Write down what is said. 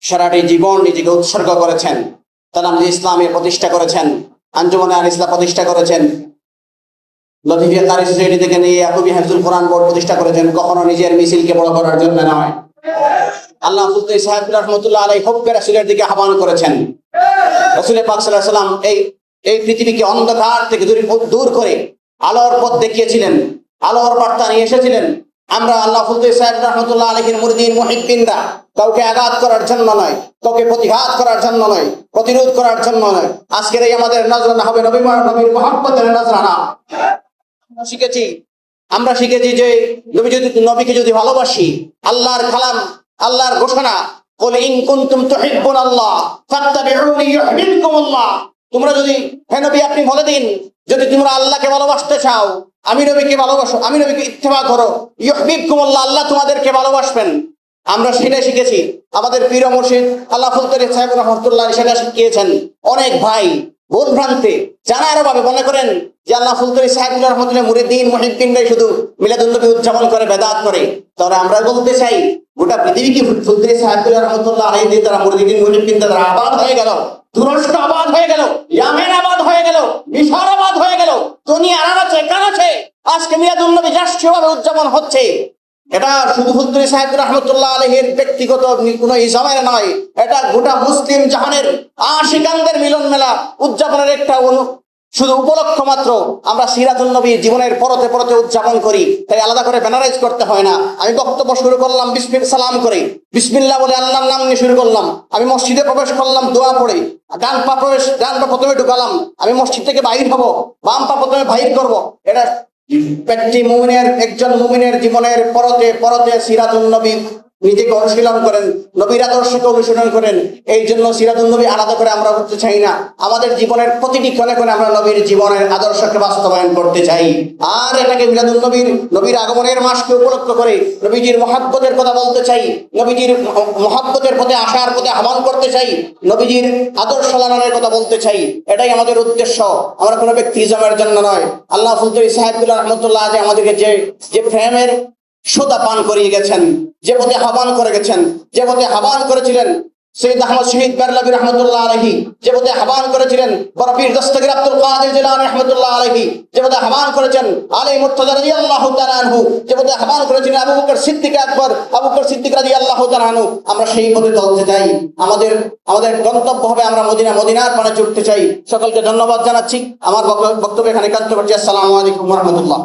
সারাটি জীবন নিজেকে উৎসর্গ করেছেন। তারা ইসলামের প্রতিষ্ঠা করেছেন, আঞ্জুমানে আল ইসলাম প্রতিষ্ঠা করেছেন। লতিফিয়া থেকে নিয়ে আকুবি হাফজুল কোরআন বোর্ড প্রতিষ্ঠা করেছেন, কখনো নিজের মিছিলকে বড় করার জন্য নয়। আল্লাহ রাসুলের দিকে আহ্বান করেছেন। পাক এই এই পৃথিবীকে অন্ধকার থেকে দূর করে আলোর পথ দেখিয়েছিলেন। আলোর বার্তা নিয়ে এসেছিলেন। আমরা আল্লাহ ফুলদুল সাহেব রহমতুল্লাহ আলহীর মুরদিন মহিদ্দিনরা কাউকে আঘাত করার জন্য নয়, কাউকে প্রতিঘাত করার জন্য নয়, প্রতিরোধ করার জন্য নয়। আজকের এই আমাদের নজরানা হবে নবী নবীর মোহাম্মদের নজরানা। শিখেছি, আমরা শিখেছি যে নবী যদি নবীকে যদি ভালোবাসি, আল্লাহর খালাম আল্লাহর ঘোষণা বলে ইন কুন্তুম তুহিব্বুন আল্লাহ আল্লাহ তোমরা যদি হেনবি আপনি বলে দিন, যদি তোমরা আল্লাহকে ভালোবাসতে চাও, আমি নবীকে ভালোবাসো, আমি নবীকে ইত্তেফা করো। ইহবিব আল্লাহ আল্লাহ তোমাদেরকে ভালোবাসবেন। আমরা সেটাই শিখেছি। আমাদের পীর মুর্শিদ, আল্লাহ ফুলতরি সাহেব রহমতুল্লাহ সেটা শিখিয়েছেন। অনেক ভাই ভুল যারা আরও ভাবে, মনে করেন যে আল্লাহ ফুলতরি সাহেবুল্লাহ রহমতুল্লাহ মুরিদ্দিন মহিদ্দিনরাই শুধু মিলাদুল্নবী উদযাপন করে, বেদাত করে। তবে আমরা বলতে চাই, গোটা পৃথিবী কি ফুলতরি সাহেবুল্লাহ রহমতুল্লাহ আলাই দিয়ে তারা মুরিদ্দিন মহিদ্দিন তারা আবাদ হয়ে গেল? তুরস্ক আবাদ হয়ে গেল? ইয়ামেন আবাদ হয়ে গেল? মিশর আবাদ হয়ে গেল? দুনিয়া আনাচ্ছে কানাচ্ছে আজকে মিলাদুল্নবী রাষ্ট্রীয়ভাবে উদযাপন হচ্ছে। এটা শুধু ফুলতুরি সাহেব রহমতুল্লাহ আলহের ব্যক্তিগত কোন ইসমের নয়, এটা গোটা মুসলিম জাহানের আশিকানদের মিলন মেলা উদযাপনের একটা শুধু উপলক্ষ মাত্র। আমরা সিরাতুল নবী জীবনের পরতে পরতে উদযাপন করি, তাই আলাদা করে ব্যানারাইজ করতে হয় না। আমি বক্তব্য শুরু করলাম, বিসমিল, সালাম করে। বিসমিল্লা বলে আল্লাহর নাম নিয়ে শুরু করলাম। আমি মসজিদে প্রবেশ করলাম, দোয়া পড়ে। ডান পা প্রবেশ, ডান পা প্রথমে ঢুকালাম। আমি মসজিদ থেকে বাহির হব, বাম পা প্রথমে বাহির করব। এটা ব্যক্তি মুমিনের একজন মুমিনের জীবনের পরতে পরতে সিরাজুল নবী নিজেকে অনুশীলন করেন, নবীর আদর্শকে অনুশীলন করেন, এই জন্য সিরাতুল নবী আলাদা করে আমরা করতে চাই না। আমাদের জীবনের প্রতিটি ক্ষণে ক্ষণে আমরা নবীর জীবনের আদর্শকে বাস্তবায়ন করতে চাই। আর এটাকে মিলাদুল নবীর নবীর আগমনের মাসকে উপলক্ষ করে নবীজির মহাব্বতের কথা বলতে চাই, নবীজির মহাব্বতের পথে আসার পথে আহ্বান করতে চাই, নবীজির আদর্শ লালনের কথা বলতে চাই। এটাই আমাদের উদ্দেশ্য। আমরা কোনো ব্যক্তি ইজমের জন্য নয়। আল্লাহ ফুলতরি সাহেবুল্লাহ রহমতুল্লাহ আজ আমাদেরকে যে যে প্রেমের সোদা পান করিয়ে গেছেন, যে পথে আহ্বান করে গেছেন, যে পথে আহ্বান করেছিলেন সৈয়দ আহমদ শহীদ বেরলাবি রহমতুল্লাহ আলহী যে পথে আহ্বান করেছিলেন বরফির দস্তগির আব্দুল কাদের রহমতুল্লাহ যে পথে আহ্বান করেছেন আলী মুর্তজা রাদিয়াল্লাহু তাআলা আনহু, যে পথে আহ্বান করেছিলেন আবু বকর সিদ্দিক আকবর, আবু বকর সিদ্দিক রাদিয়াল্লাহু তাআলা আনহু। আমরা সেই পথে চলতে চাই। আমাদের আমাদের গন্তব্য হবে আমরা মদিনা, মদিনার পানে ছুটতে চাই। সকলকে ধন্যবাদ জানাচ্ছি। আমার বক্তব্য এখানে কান্ত করছি। আসসালামু আলাইকুম রাহমাতুল্লাহ।